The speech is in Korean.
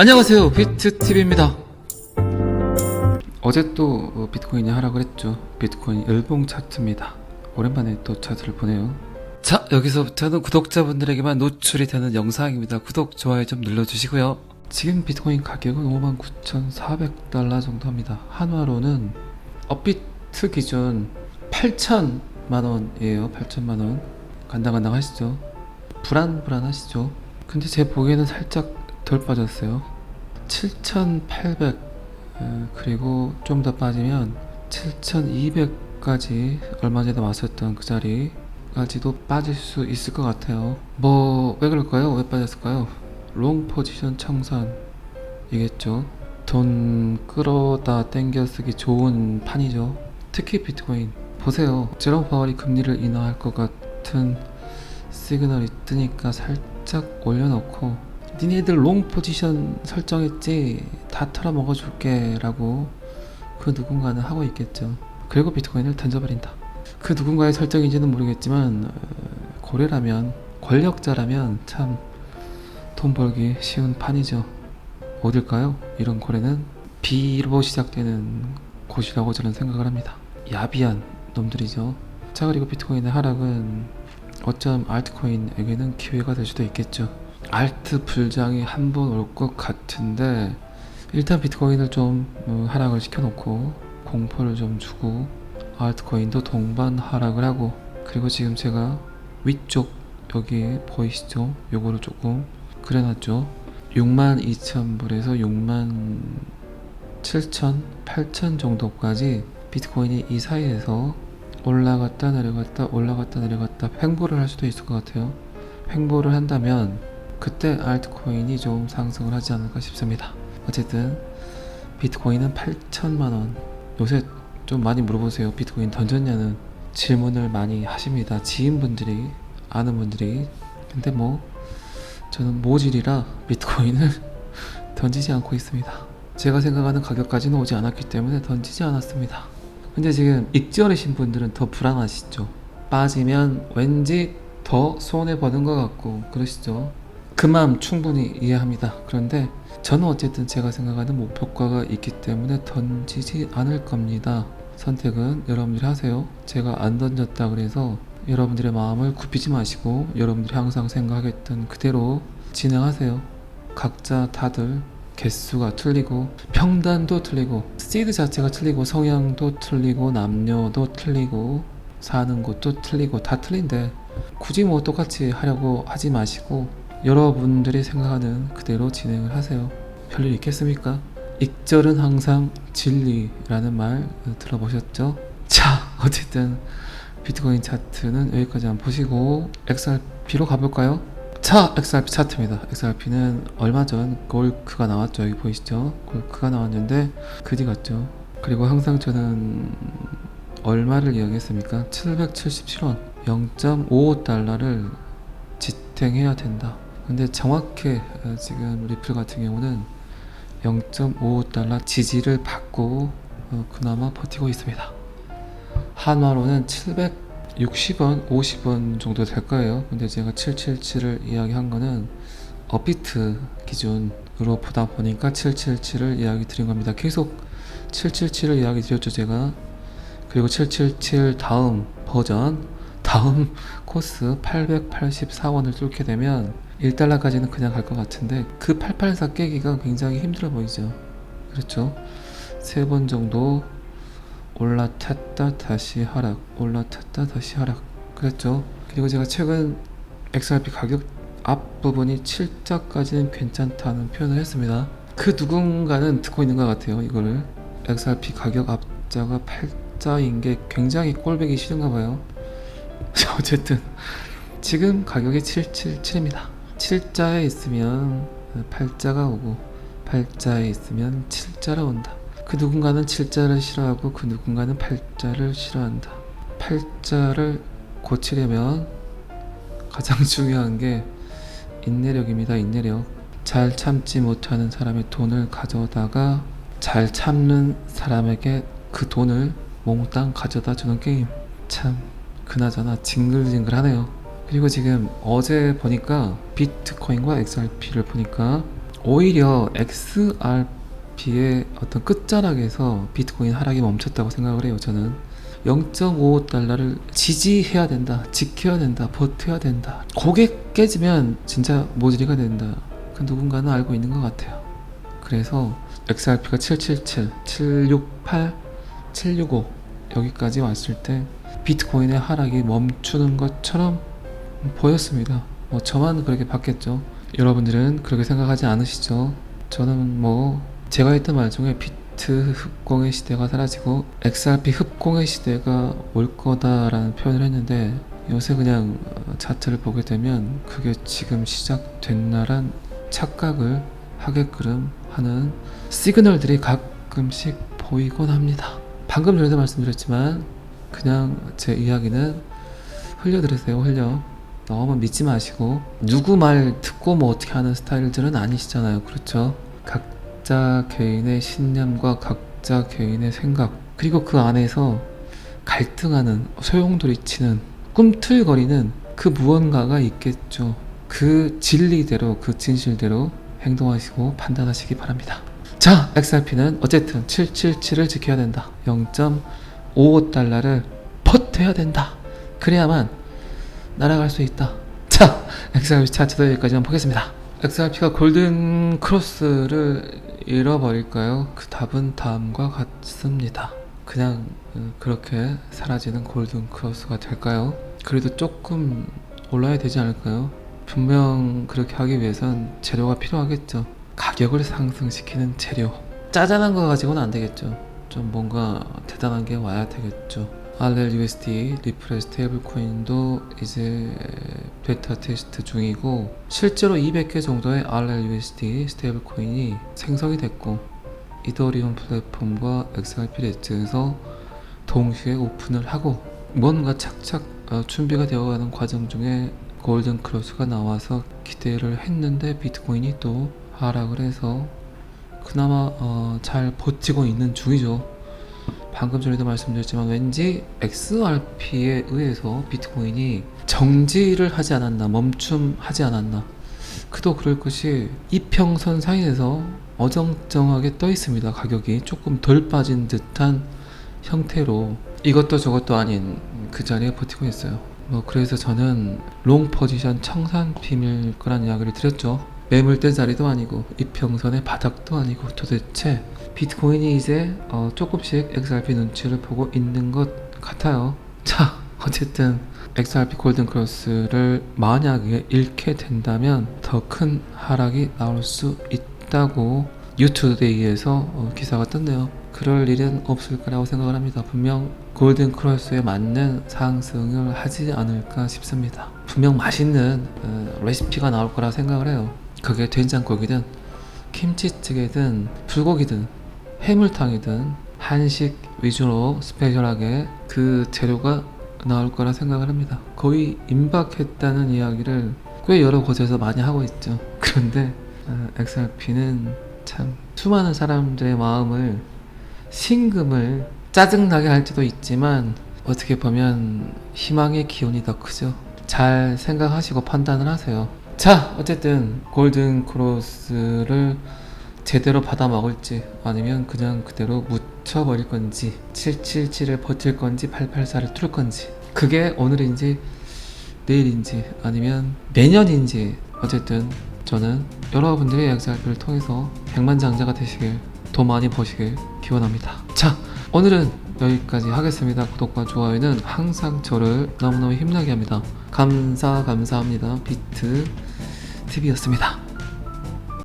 안녕하세요. 비트TV입니다. 어제 또 어, 비트코인이 하락을 했죠. 비트코인 일봉 차트입니다. 오랜만에 또 차트를 보네요. 자 여기서부터는 구독자분들에게만 노출이 되는 영상입니다. 구독 좋아요 좀 눌러주시고요. 지금 비트코인 가격은 59,400달러 정도 합니다. 한화로는 업비트 기준 8천만원이에요. 8천만원. 간당간당 하시죠. 불안불안하시죠. 근데 제 보기에는 살짝 덜 빠졌어요. 7,800 어, 그리고 좀 더 빠지면 7,200까지 얼마 전에 왔었던 그 자리까지도 빠질 수 있을 것 같아요. 뭐 왜 그럴까요? 왜 빠졌을까요? 롱 포지션 청산이겠죠. 돈 끌어다 땡겨 쓰기 좋은 판이죠. 특히 비트코인. 보세요. 제롬 파월이 금리를 인하할 것 같은 시그널이 뜨니까 살짝 올려놓고 니네들 롱 포지션 설정했지? 다 털어먹어 줄게 라고 그 누군가는 하고 있겠죠. 그리고 비트코인을 던져버린다. 그 누군가의 설정인지는 모르겠지만 어, 고래라면 권력자라면 참 돈 벌기 쉬운 판이죠. 어딜까요? 이런 고래는 B로 시작되는 곳이라고 저는 생각을 합니다. 야비한 놈들이죠. 자 그리고 비트코인의 하락은 어쩜 알트코인에게는 기회가 될 수도 있겠죠. 알트 불장이 한 번 올 것 같은데 일단 비트코인을 좀 어, 하락을 시켜놓고 공포를 좀 주고 알트코인도 동반 하락을 하고 그리고 지금 제가 위쪽 여기 보이시죠? 요거를 조금 그려놨죠. 62,000불에서 67,000, 8,000 정도까지 비트코인이 이 사이에서 올라갔다 내려갔다 올라갔다 내려갔다 횡보를 할 수도 있을 것 같아요. 횡보를 한다면 그때 알트코인이 좀 상승을 하지 않을까 싶습니다. 어쨌든 비트코인은 8천만 원. 요새 좀 많이 물어보세요. 비트코인 던졌냐는 질문을 많이 하십니다. 지인분들이 아는 분들이. 근데 뭐 저는 모질이라 비트코인을 던지지 않고 있습니다. 제가 생각하는 가격까지는 오지 않았기 때문에 던지지 않았습니다. 근데 지금 익절이신 분들은 더 불안하시죠. 빠지면 왠지 더 손해 버는 것 같고 그러시죠. 그 마음 충분히 이해합니다. 그런데 저는 어쨌든 제가 생각하는 목표가가 있기 때문에 던지지 않을 겁니다. 선택은 여러분들이 하세요. 제가 안 던졌다 그래서 여러분들의 마음을 굽히지 마시고 여러분들이 항상 생각했던 그대로 진행하세요. 각자 다들 개수가 틀리고 평단도 틀리고 시드 자체가 틀리고 성향도 틀리고 남녀도 틀리고 사는 곳도 틀리고 다 틀린데 굳이 뭐 똑같이 하려고 하지 마시고 여러분들이 생각하는 그대로 진행을 하세요. 별일 있겠습니까? 익절은 항상 진리라는 말 들어보셨죠? 자, 어쨌든 비트코인 차트는 여기까지 한번 보시고 XRP로 가볼까요? 자, XRP 차트입니다. XRP는 얼마 전 골크가 나왔죠. 여기 보이시죠? 골크가 나왔는데 그지 같죠. 그리고 항상 저는 얼마를 이야기했습니까? 777원, 0.55달러를 지탱해야 된다. 근데 정확히 어, 지금 리플 같은 경우는 0.55달러 지지를 받고 어, 그나마 버티고 있습니다. 한화로는 760원, 50원 정도 될 거예요. 근데 제가 777을 이야기한 거는 업비트 기준으로 보다 보니까 777을 이야기 드린 겁니다. 계속 777을 이야기 드렸죠, 제가. 그리고 777 다음 버전, 다음 코스 884원을 뚫게 되면 1달러까지는 그냥 갈 것 같은데 그 884 깨기가 굉장히 힘들어 보이죠. 그렇죠? 세 번 정도 올라탔다 다시 하락 올라탔다 다시 하락. 그랬죠? 그리고 제가 최근 XRP 가격 앞부분이 7자까지는 괜찮다는 표현을 했습니다. 그 누군가는 듣고 있는 것 같아요 이거를. XRP 가격 앞자가 8자인 게 굉장히 꼴보기 싫은가 봐요. 어쨌든 지금 가격이 777입니다 7자에 있으면 8자가 오고 8자에 있으면 7자가 온다 그 누군가는 7자를 싫어하고 그 누군가는 8자를 싫어한다. 8자를 고치려면 가장 중요한 게 인내력입니다. 인내력. 잘 참지 못하는 사람의 돈을 가져다가 잘 참는 사람에게 그 돈을 몽땅 가져다 주는 게임. 참 그나저나 징글징글하네요. 그리고 지금 어제 보니까 비트코인과 XRP를 보니까 오히려 XRP의 어떤 끝자락에서 비트코인 하락이 멈췄다고 생각을 해요. 저는 0.55달러를 지지해야 된다, 지켜야 된다, 버텨야 된다. 고개 깨지면 진짜 모질이가 된다. 그 누군가는 알고 있는 것 같아요. 그래서 XRP가 777, 768, 765 여기까지 왔을 때 비트코인의 하락이 멈추는 것처럼 보였습니다. 뭐 저만 그렇게 봤겠죠. 여러분들은 그렇게 생각하지 않으시죠? 저는 뭐 제가 했던 말 중에 비트 흡공의 시대가 사라지고 XRP 흡공의 시대가 올 거다라는 표현을 했는데 요새 그냥 어, 자체를 보게 되면 그게 지금 시작됐나란 착각을 하게끔 하는 시그널들이 가끔씩 보이곤 합니다. 방금 전에도 말씀드렸지만 그냥 제 이야기는 흘려 들으세요 흘려 너무 믿지 마시고 누구 말 듣고 뭐 어떻게 하는 스타일들은 아니시잖아요. 그렇죠? 각자 개인의 신념과 각자 개인의 생각 그리고 그 안에서 갈등하는 소용돌이치는 꿈틀거리는 그 무언가가 있겠죠. 그 진리대로 그 진실대로 행동하시고 판단하시기 바랍니다. 자 XRP는 어쨌든 777을 지켜야 된다. 0.55달러를 버텨야 된다. 그래야만 날아갈 수 있다. 자, XRP 차트도 여기까지만 보겠습니다. XRP가 골든 크로스를 잃어버릴까요? 그 답은 다음과 같습니다. 그냥 어, 그렇게 사라지는 골든 크로스가 될까요? 그래도 조금 올라야 되지 않을까요? 분명 그렇게 하기 위해선 재료가 필요하겠죠. 가격을 상승시키는 재료. 짜잔한 거 가지고는 안 되겠죠. 좀 뭔가 대단한 게 와야 되겠죠. RLUSD 리플의 스테이블 코인도 이제 베타 테스트 중이고 실제로 200개 정도의 RLUSD 스테이블 코인이 생성이 됐고 이더리움 플랫폼과 XRP 레츠에서 동시에 오픈을 하고 뭔가 착착 어, 준비가 되어가는 과정 중에 골든 크로스가 나와서 기대를 했는데 비트코인이 또 하락을 해서 그나마 어, 잘 버티고 있는 중이죠. 방금 전에도 말씀드렸지만 왠지 XRP에 의해서 비트코인이 정지를 하지 않았나 멈춤하지 않았나. 그도 그럴 것이 이평선 사이에서 어정쩡하게 떠 있습니다 가격이. 조금 덜 빠진 듯한 형태로. 이것도 저것도 아닌 그 자리에 버티고 있어요. 뭐 그래서 저는 롱 포지션 청산 비밀 거란 이야기를 드렸죠. 매물대 자리도 아니고 이평선의 바닥도 아니고 도대체 비트코인이 이제 어, 조금씩 XRP 눈치를 보고 있는 것 같아요. 자, 어쨌든 XRP 골든 크로스를 만약에 잃게 된다면 더 큰 하락이 나올 수 있다고 유튜데이에서 어, 기사가 떴네요. 그럴 일은 없을 거라고 생각을 합니다. 분명 골든 크로스에 맞는 상승을 하지 않을까 싶습니다. 분명 맛있는 어, 레시피가 나올 거라 생각을 해요. 그게 된장국이든 김치찌개든 불고기든 해물탕이든 한식 위주로 스페셜하게 그 재료가 나올 거라 생각을 합니다. 거의 임박했다는 이야기를 꽤 여러 곳에서 많이 하고 있죠. 그런데 어, XRP는 참 수많은 사람들의 마음을 심금을 짜증나게 할지도 있지만 어떻게 보면 희망의 기운이 더 크죠. 잘 생각하시고 판단을 하세요. 자, 어쨌든 골든 크로스를 제대로 받아 먹을지 아니면 그냥 그대로 묻혀버릴 건지 777을 버틸 건지 884를 뚫을 건지 그게 오늘인지 내일인지 아니면 내년인지 어쨌든 저는 여러분들의 약자를 통해서 백만장자가 되시길 돈 많이 버시길 기원합니다. 자 오늘은 여기까지 하겠습니다. 구독과 좋아요는 항상 저를 너무너무 힘나게 합니다. 감사 감사합니다. 비트 TV였습니다